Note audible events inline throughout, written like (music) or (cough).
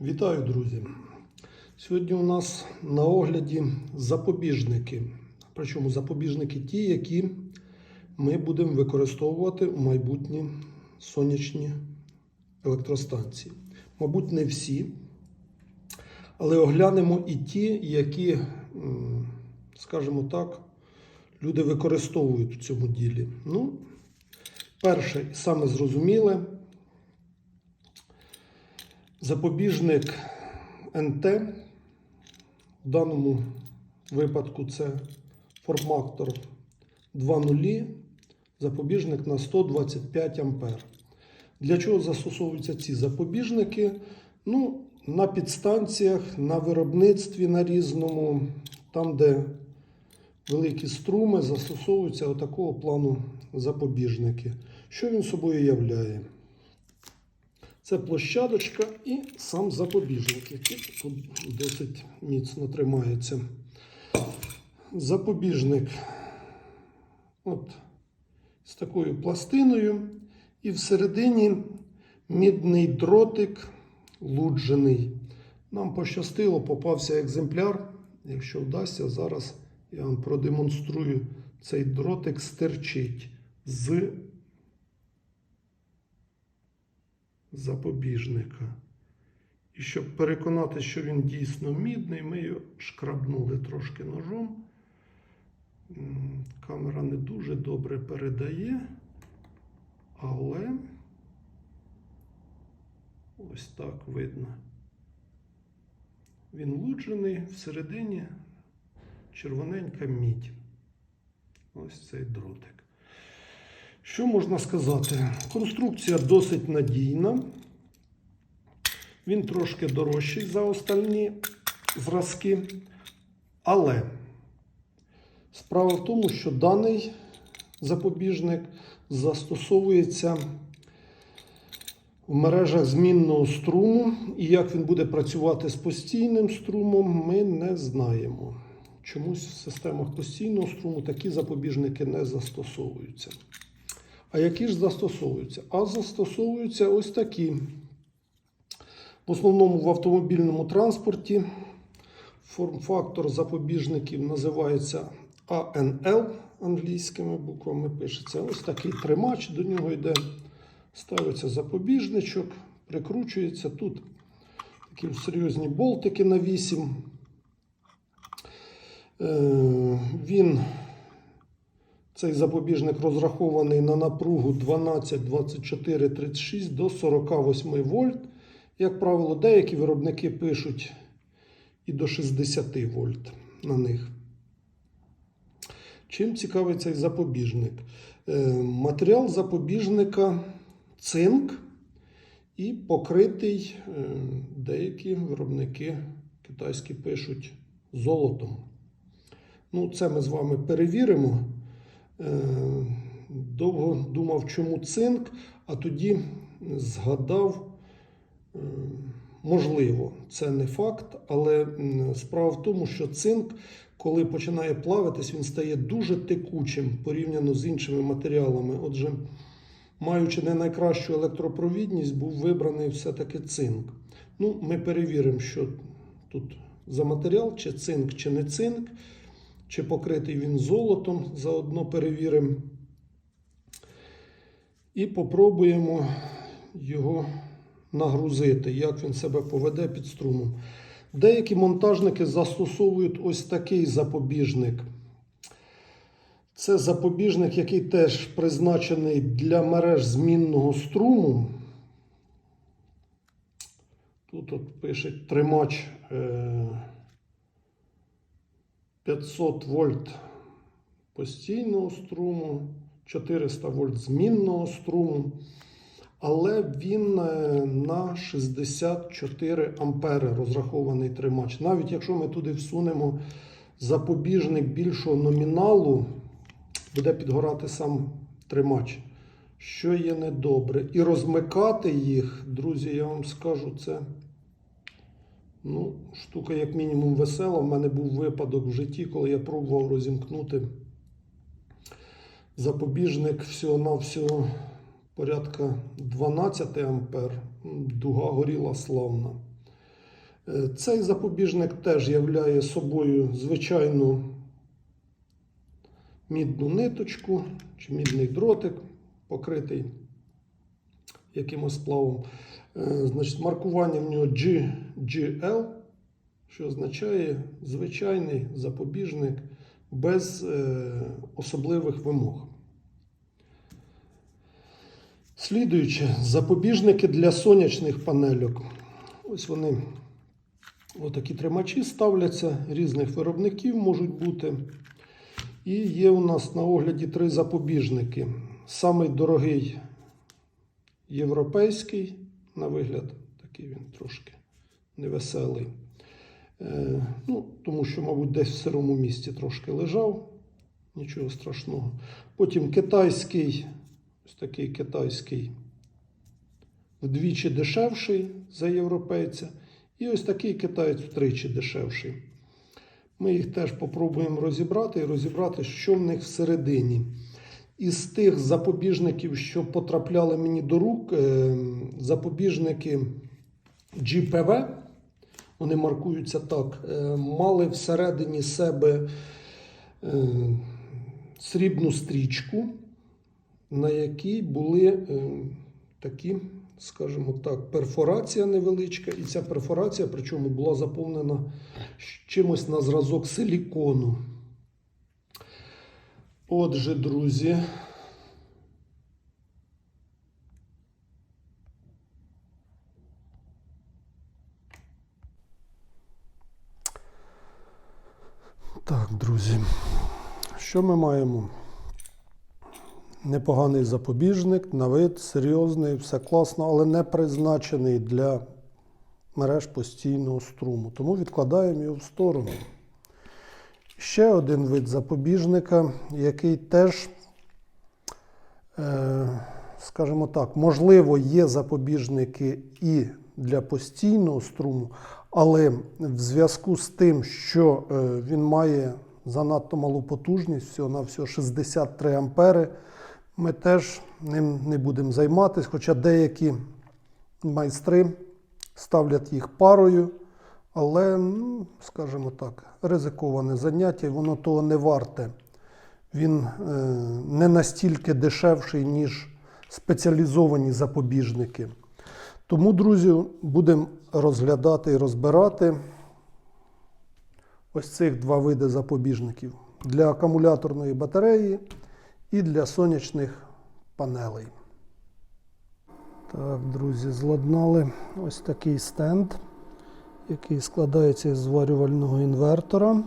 Вітаю, друзі! Сьогодні у нас на огляді запобіжники. Причому запобіжники ті, які ми будемо використовувати у майбутні сонячні електростанції. Мабуть, не всі, але оглянемо і ті, які, скажімо так, люди використовують у цьому ділі. Ну, перше, саме зрозуміле, Запобіжник НТ. В даному випадку це формактор 2.0, запобіжник на 125 А. Для чого застосовуються ці запобіжники? Ну, на підстанціях, на виробництві на різному, там, де великі струми, застосовуються отакого плану запобіжники. Що він собою являє? Це площадочка і сам запобіжник, який тут досить міцно тримається. Запобіжник от з такою пластиною, і всередині мідний дротик луджений. Нам пощастило, попався екземпляр. Якщо вдасться, зараз я вам продемонструю цей дротик стерчить з запобіжника. І щоб переконати, що він дійсно мідний, ми його шкрабнули трошки ножом. Камера не дуже добре передає, але ось так видно. Він луджений, всередині червоненька мідь. Ось цей дротик. Що можна сказати? Конструкція досить надійна. Він трошки дорожчий за остальні зразки. Але справа в тому, що даний запобіжник застосовується в мережах змінного струму, і як він буде працювати з постійним струмом, ми не знаємо. Чомусь в системах постійного струму такі запобіжники не застосовуються. А які ж застосовуються? А застосовуються ось такі. В основному в автомобільному транспорті форм-фактор запобіжників називається ANL англійськими буквами пишеться. Ось такий тримач, до нього йде, ставиться запобіжничок, прикручується. Тут такі серйозні болтики на 8. Е, Він цей запобіжник розрахований на напругу 12, 24, 36 до 48 вольт. Як правило, деякі виробники пишуть і до 60 вольт на них. Чим цікавий цей запобіжник? Е, Матеріал запобіжника цинк і покритий, е, деякі виробники китайські пишуть золотом. Ну, це ми з вами перевіримо. Е, Довго думав, чому цинк, а тоді згадав, е, можливо, це не факт, але справа в тому, що цинк, коли починає плавитись, він стає дуже текучим порівняно з іншими матеріалами. Отже, маючи не найкращу електропровідність, був вибраний все-таки цинк. Ну, ми перевіримо, що тут за матеріал, чи цинк, чи не цинк чи покритий він золотом, заодно перевіримо. І попробуємо його нагрузити, як він себе поведе під струмом. Деякі монтажники застосовують ось такий запобіжник. Це запобіжник, який теж призначений для мереж змінного струму. Тут от пише тримач. Е 500 вольт постійного струму, 400 вольт змінного струму, але він е, на 64 ампери розрахований тримач. Навіть якщо ми туди всунемо запобіжник більшого номіналу, буде підгорати сам тримач. Що є недобре. І розмикати їх, друзі, я вам скажу, це. Ну, штука, як мінімум, весела. У мене був випадок в житті, коли я пробував розімкнути запобіжник всього-навсього порядка 12 ампер. Дуга горіла славна. Е, Цей запобіжник теж являє собою звичайну мідну ниточку чи мідний дротик, покритий якимось сплавом. Е, Значить, маркування в нього GGL, що означає звичайний запобіжник без е, особливих вимог. Слідуюче, запобіжники для сонячних панельок. Ось вони, отакі тримачі ставляться, різних виробників можуть бути. І є у нас на огляді три запобіжники. Самий дорогий європейський, на вигляд, такий він трошки невеселий. Е, ну, тому що, мабуть, десь в сирому місці трошки лежав, нічого страшного. Потім китайський, ось такий китайський, вдвічі дешевший за європейця. І ось такий китаєць втричі дешевший. Ми їх теж попробуємо розібрати і розібрати, що в них всередині. Із тих запобіжників, що потрапляли мені до рук, е, запобіжники GPV, вони маркуються так, е, мали всередині себе е, срібну стрічку, на якій були такі, скажімо так, перфорація невеличка, і ця перфорація, причому була заповнена чимось на зразок силікону. Отже, друзі. Так, друзі, що ми маємо? Непоганий запобіжник, на вид, серйозний, все класно, але не призначений для мереж постійного струму. Тому відкладаємо його в сторону. Ще один вид запобіжника, який теж, е, скажімо так, можливо, є запобіжники і для постійного струму, але в зв'язку з тим, що е, він має занадто малу потужність, всього на всього 63 ампери, ми теж ним не будемо займатися, хоча деякі майстри ставлять їх парою. Але, ну, скажімо так, ризиковане заняття, воно того не варте. Він е, не настільки дешевший, ніж спеціалізовані запобіжники. Тому, друзі, будемо розглядати і розбирати ось цих два види запобіжників для акумуляторної батареї і для сонячних панелей. Так, друзі, зладнали ось такий стенд який складається із зварювального інвертора,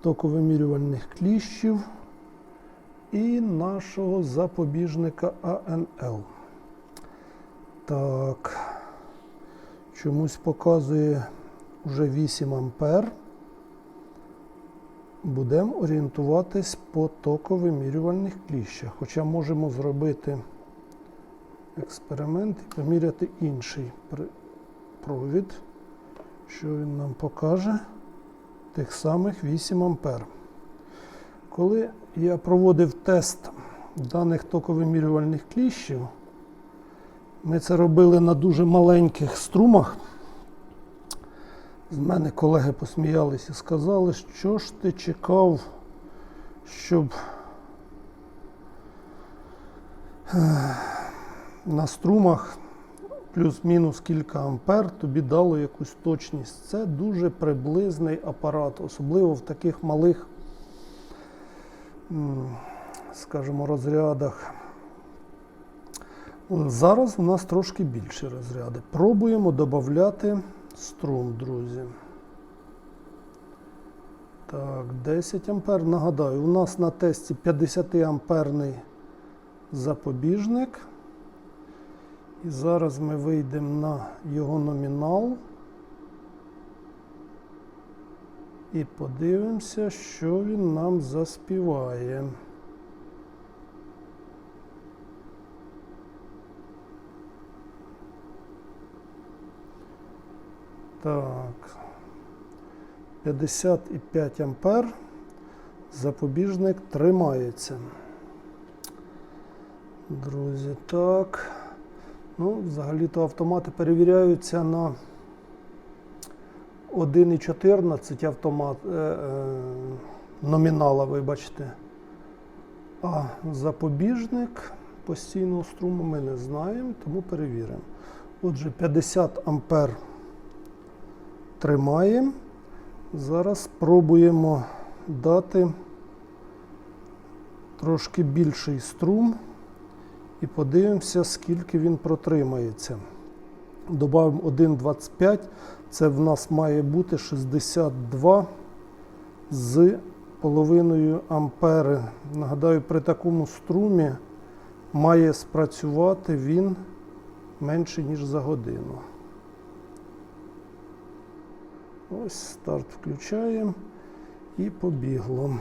токовимірювальних кліщів і нашого запобіжника АНЛ. Так, чомусь показує вже 8 ампер. Будемо орієнтуватись по токовимірювальних кліщах. Хоча можемо зробити експеримент і поміряти інший провід, що він нам покаже, тих самих 8 ампер. Коли я проводив тест даних токовимірювальних кліщів, ми це робили на дуже маленьких струмах. З мене колеги посміялися і сказали, що ж ти чекав, щоб на струмах плюс-мінус кілька ампер тобі дало якусь точність. Це дуже приблизний апарат, особливо в таких малих, скажімо, розрядах. Зараз у нас трошки більші розряди. Пробуємо додати струм, друзі. Так, 10 ампер. Нагадаю, у нас на тесті 50 амперний запобіжник. І зараз ми вийдемо на його номінал і подивимося, що він нам заспіває. Так, 55 ампер. Запобіжник тримається. Друзі, так. Ну, Взагалі-то автомати перевіряються на 1,14 автомат е, е, номінала, вибачте. А запобіжник постійного струму ми не знаємо, тому перевіримо. Отже, 50 ампер тримаємо. Зараз спробуємо дати трошки більший струм і подивимося, скільки він протримається. Добавимо 1,25. Це в нас має бути 62 з половиною ампери. Нагадаю, при такому струмі має спрацювати він менше, ніж за годину. Ось старт включаємо і побігло.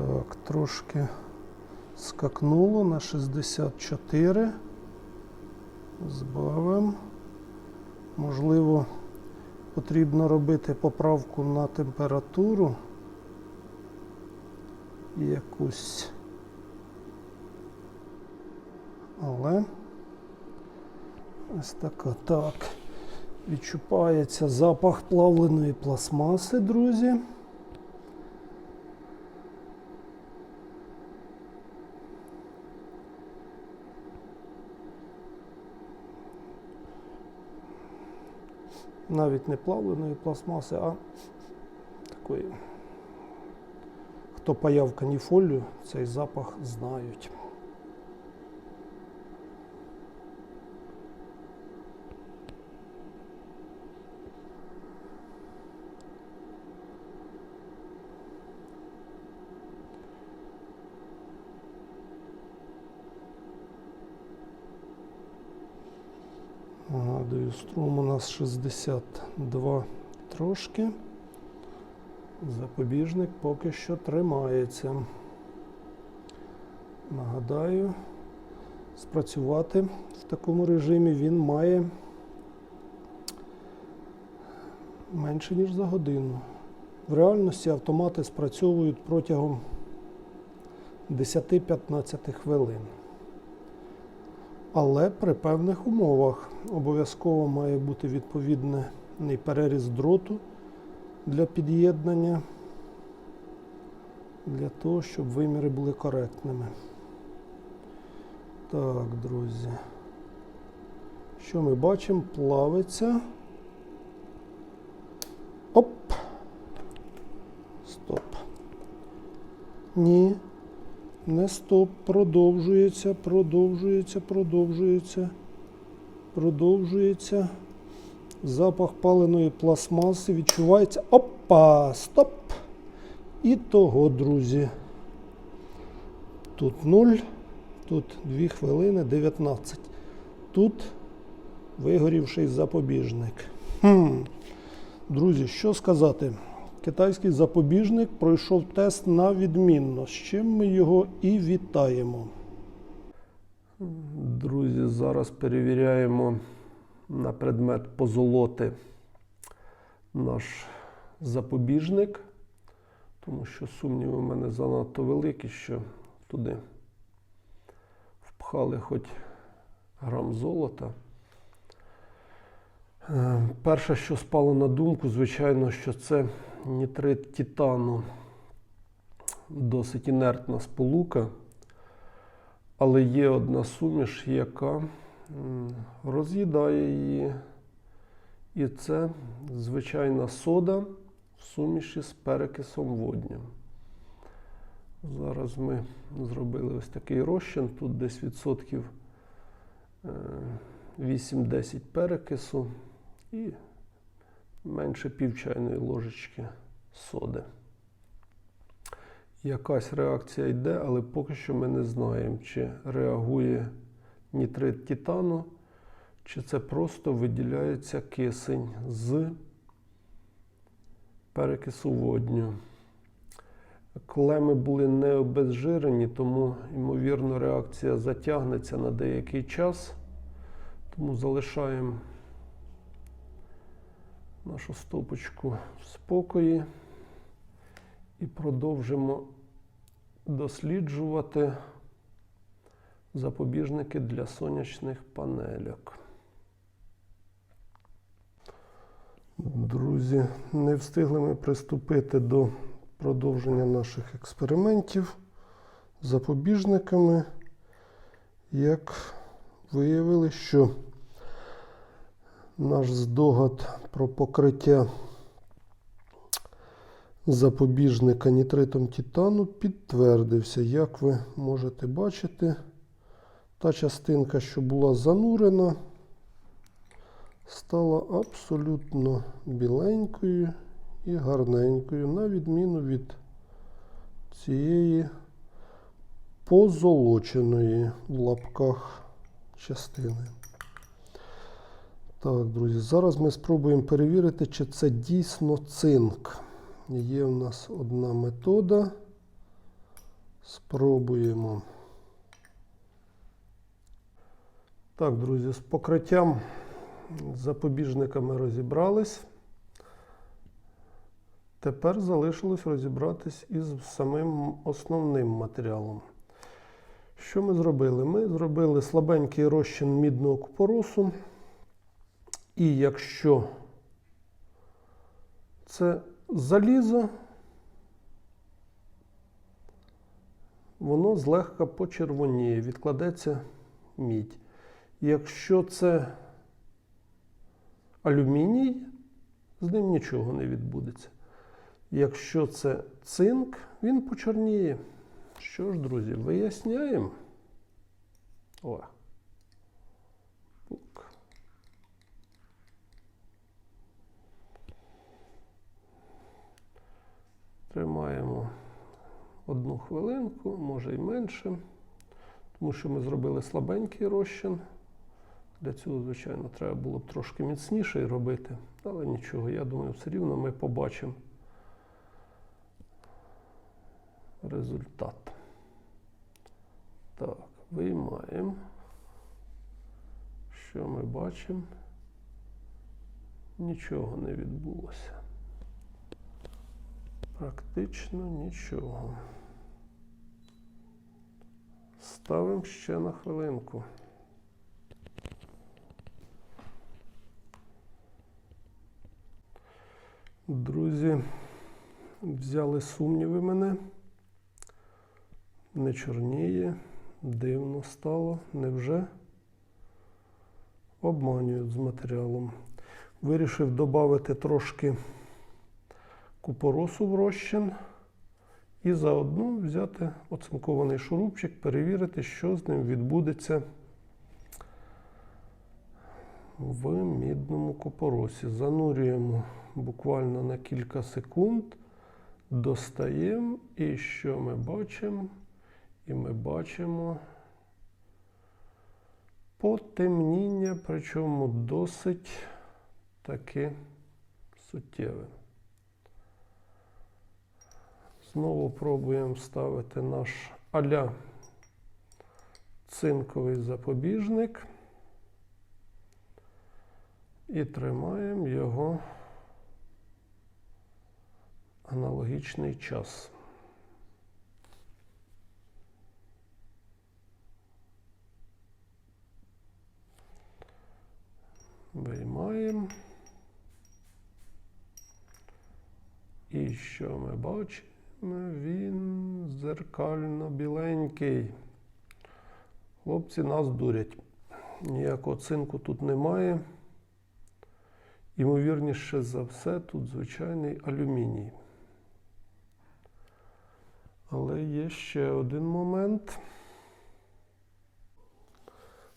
Так, трошки скакнуло на 64. Збавимо. Можливо, потрібно робити поправку на температуру. Якусь. Але ось така. Так. Відчупається запах плавленої пластмаси, друзі. Навіть не плавленої пластмаси, а такої. Хто паяв каніфолію, цей запах знають. Нагадую, струм у нас 62 трошки. Запобіжник поки що тримається. Нагадаю, спрацювати в такому режимі він має менше, ніж за годину. В реальності автомати спрацьовують протягом 10-15 хвилин. Але при певних умовах обов'язково має бути відповідний переріз дроту для під'єднання, для того, щоб виміри були коректними. Так, друзі. Що ми бачимо? Плавиться. Оп! Стоп. Ні. Не стоп, продовжується, продовжується, продовжується, продовжується. Запах паленої пластмаси відчувається. Опа! Стоп! І того, друзі. Тут 0, тут 2 хвилини 19. Тут вигорівший запобіжник. Хм. Друзі, що сказати? Китайський запобіжник пройшов тест на відмінно, з чим ми його і вітаємо. Друзі, зараз перевіряємо на предмет позолоти наш запобіжник, тому що сумніви в мене занадто великі, що туди впхали хоч грам золота. Е, Перше, що спало на думку, звичайно, що це нітрит титану. Досить інертна сполука, але є одна суміш, яка роз'їдає її. І це звичайна сода в суміші з перекисом водню. Зараз ми зробили ось такий розчин. Тут десь відсотків е, 8-10 перекису і менше пів чайної ложечки соди. Якась реакція йде, але поки що ми не знаємо, чи реагує нітрит титану, чи це просто виділяється кисень з перекису водню. Клеми були не обезжирені, тому, ймовірно, реакція затягнеться на деякий час. Тому залишаємо нашу стопочку в спокої і продовжимо досліджувати запобіжники для сонячних панельок. Друзі, не встигли ми приступити до продовження наших експериментів з запобіжниками, як виявили, що наш здогад про покриття запобіжника нітритом титану підтвердився. Як ви можете бачити, та частинка, що була занурена, стала абсолютно біленькою і гарненькою, на відміну від цієї позолоченої в лапках частини. Так, друзі, зараз ми спробуємо перевірити, чи це дійсно цинк. Є в нас одна метода. Спробуємо. Так, друзі, з покриттям запобіжниками розібрались. Тепер залишилось розібратись із самим основним матеріалом. Що ми зробили? Ми зробили слабенький розчин мідного купоросу. І якщо це залізо, воно злегка почервоніє, відкладеться мідь. Якщо це алюміній, з ним нічого не відбудеться. Якщо це цинк, він почорніє. Що ж, друзі, виясняємо. О. Тримаємо одну хвилинку, може і менше, тому що ми зробили слабенький розчин. Для цього, звичайно, треба було б трошки міцніше робити, але нічого, я думаю, все рівно ми побачимо результат. Так, виймаємо. Що ми бачимо? Нічого не відбулося. Практично нічого. Ставимо ще на хвилинку. Друзі, взяли сумніви мене. Не чорніє, дивно стало, невже? Обманюють з матеріалом. Вирішив додати трошки купоросу в розчин і заодно взяти оцинкований шурупчик, перевірити, що з ним відбудеться в мідному купоросі. Занурюємо буквально на кілька секунд, достаємо і що ми бачимо? І ми бачимо потемніння, причому досить таки суттєве. Знову пробуємо вставити наш аля цинковий запобіжник і тримаємо його аналогічний час. Виймаємо. І що ми бачимо? Він зеркально біленький. Хлопці нас дурять. Ніякого цинку тут немає. Ймовірніше за все, тут звичайний алюміній. Але є ще один момент.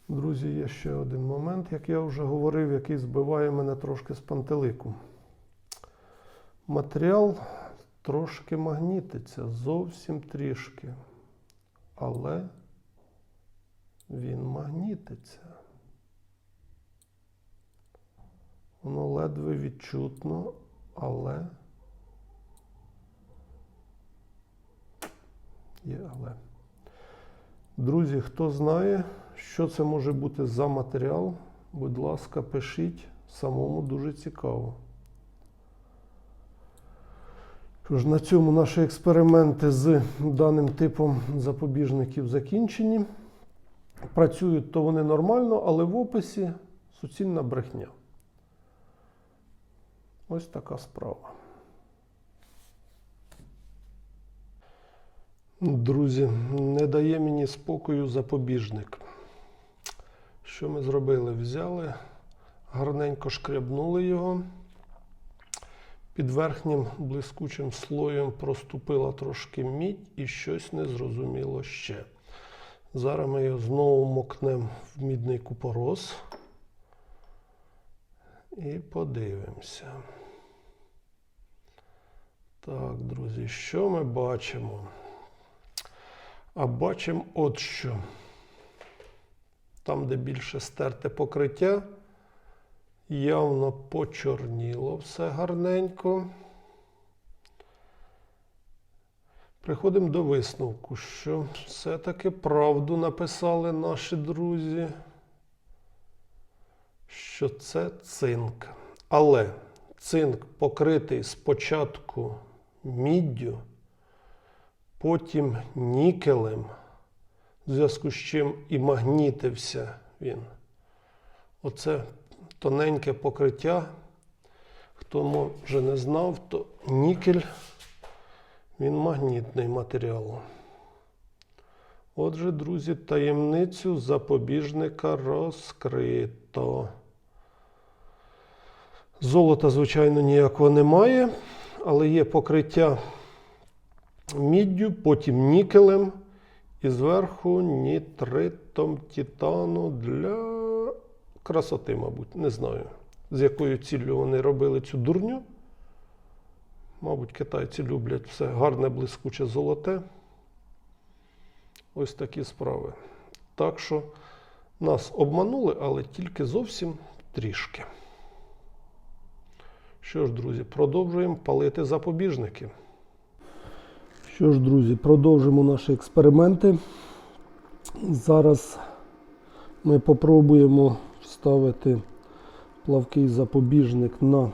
Друзі, є ще один момент, як я вже говорив, який збиває мене трошки з пантелику. Матеріал трошки магнітиться, зовсім трішки. Але він магнітиться. Воно ледве відчутно, але є але. Друзі, хто знає, що це може бути за матеріал, будь ласка, пишіть. Самому дуже цікаво. Що ж, на цьому наші експерименти з даним типом запобіжників закінчені. Працюють то вони нормально, але в описі суцільна брехня. Ось така справа. Друзі, не дає мені спокою запобіжник. Що ми зробили? Взяли, гарненько шкрябнули його. Під верхнім блискучим слоєм проступила трошки мідь і щось незрозуміло ще. Зараз ми його знову мокнемо в мідний купорос і подивимося. Так, друзі, що ми бачимо? А бачимо от що. Там, де більше стерте покриття, явно почорніло все гарненько. Приходимо до висновку, що все-таки правду написали наші друзі, що це цинк. Але цинк покритий спочатку міддю, потім нікелем, в зв'язку з чим і магнітився він. Оце тоненьке покриття. Хто може не знав, то нікель він магнітний матеріал. Отже, друзі, таємницю запобіжника розкрито. Золота, звичайно, ніякого немає, але є покриття міддю, потім нікелем і зверху нітритом титану для красоти, мабуть. Не знаю, з якою ціллю вони робили цю дурню. Мабуть, китайці люблять все гарне, блискуче золоте. Ось такі справи. Так що нас обманули, але тільки зовсім трішки. Що ж, друзі, продовжуємо палити запобіжники. Що ж, друзі, продовжимо наші експерименти. Зараз ми попробуємо вставити плавкий запобіжник на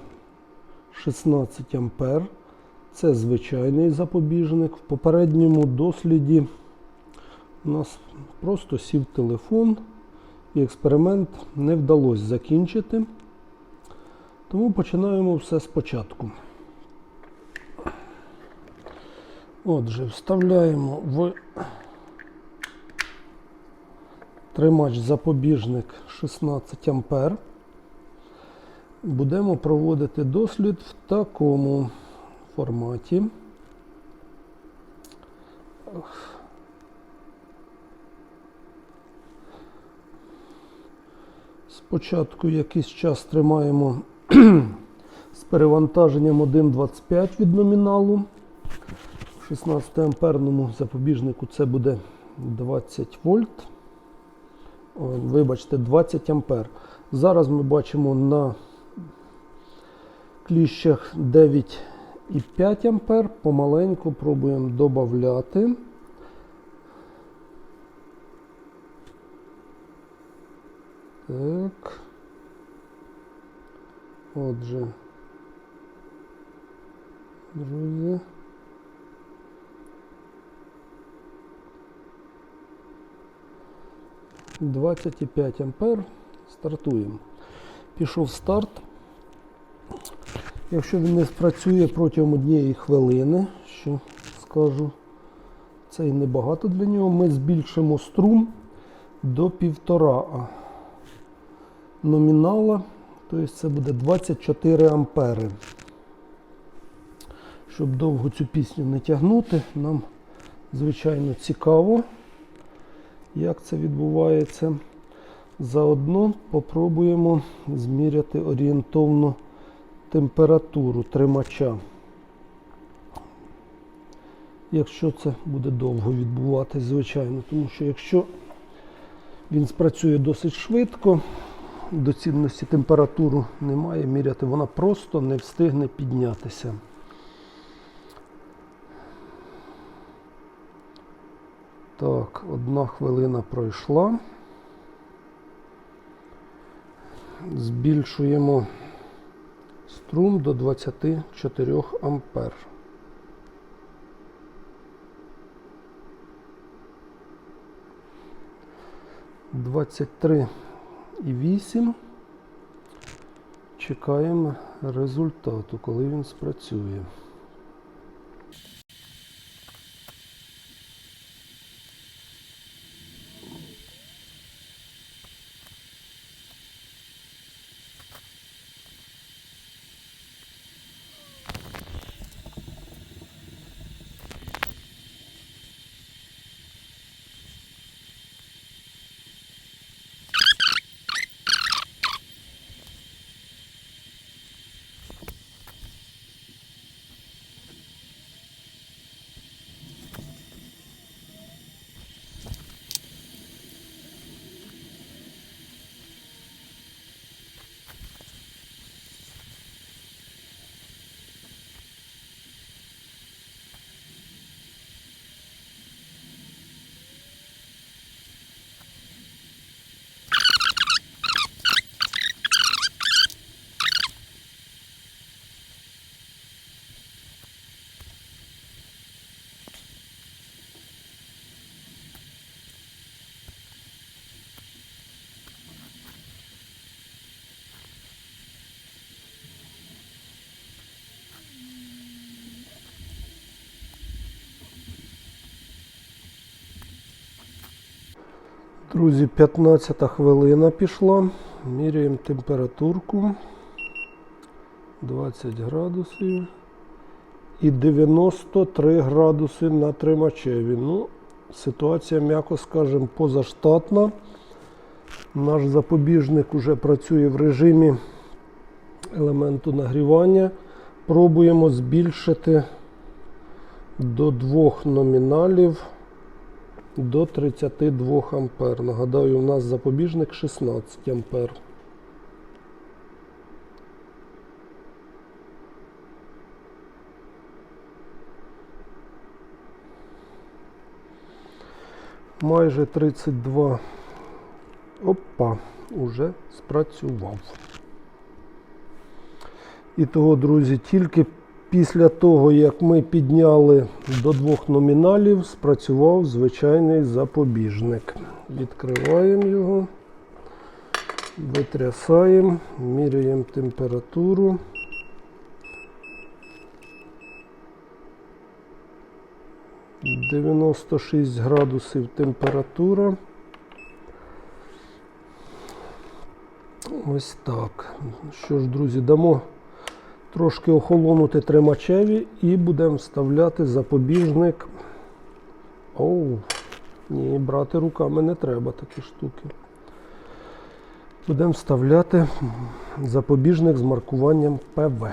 16 ампер. Це звичайний запобіжник. В попередньому досліді у нас просто сів телефон і експеримент не вдалося закінчити. Тому починаємо все спочатку. Отже, вставляємо в тримач запобіжник 16 ампер. Будемо проводити дослід в такому форматі. Спочатку якийсь час тримаємо (clears throat) з перевантаженням 1,25 від номіналу. В 16 амперному запобіжнику це буде 20 вольт. Вибачте, 20 ампер. Зараз ми бачимо на кліщах 9,5 ампер. Помаленьку пробуємо додати. Так. Отже, друзі. Двадцять і п'ять ампер. Стартуємо. Пішов старт. Якщо він не спрацює протягом однієї хвилини, що скажу, це і небагато для нього, ми збільшимо струм до півтора номінала. Тобто це буде 24 ампери. Щоб довго цю пісню не тягнути, нам, звичайно, цікаво, як це відбувається. Заодно попробуємо зміряти орієнтовну температуру тримача. Якщо це буде довго відбуватись, звичайно, тому що якщо він спрацює досить швидко, доцільності температуру немає, міряти вона просто не встигне піднятися. Так, одна хвилина пройшла. Збільшуємо струм до 24 ампер. Двадцять три і вісім. Чекаємо результату, коли він спрацює. Друзі, 15 хвилина пішла. Міряємо температурку 20 градусів і 93 градуси на тримачеві. Ну, ситуація, м'яко скажемо, позаштатна. Наш запобіжник уже працює в режимі елементу нагрівання. Пробуємо збільшити до двох номіналів до 32 ампер. Нагадаю, у нас запобіжник 16 ампер. Майже 32. Опа, уже спрацював. І того, друзі, тільки Після того, як ми підняли до двох номіналів, спрацював звичайний запобіжник. Відкриваємо його, витрясаємо, міряємо температуру. Дев'яносто шість градусів температура. Ось так. Що ж, друзі, дамо трошки охолонути тримачеві і будемо вставляти запобіжник. Оу, ні, брати руками не треба такі штуки. Будемо вставляти запобіжник з маркуванням ПВ.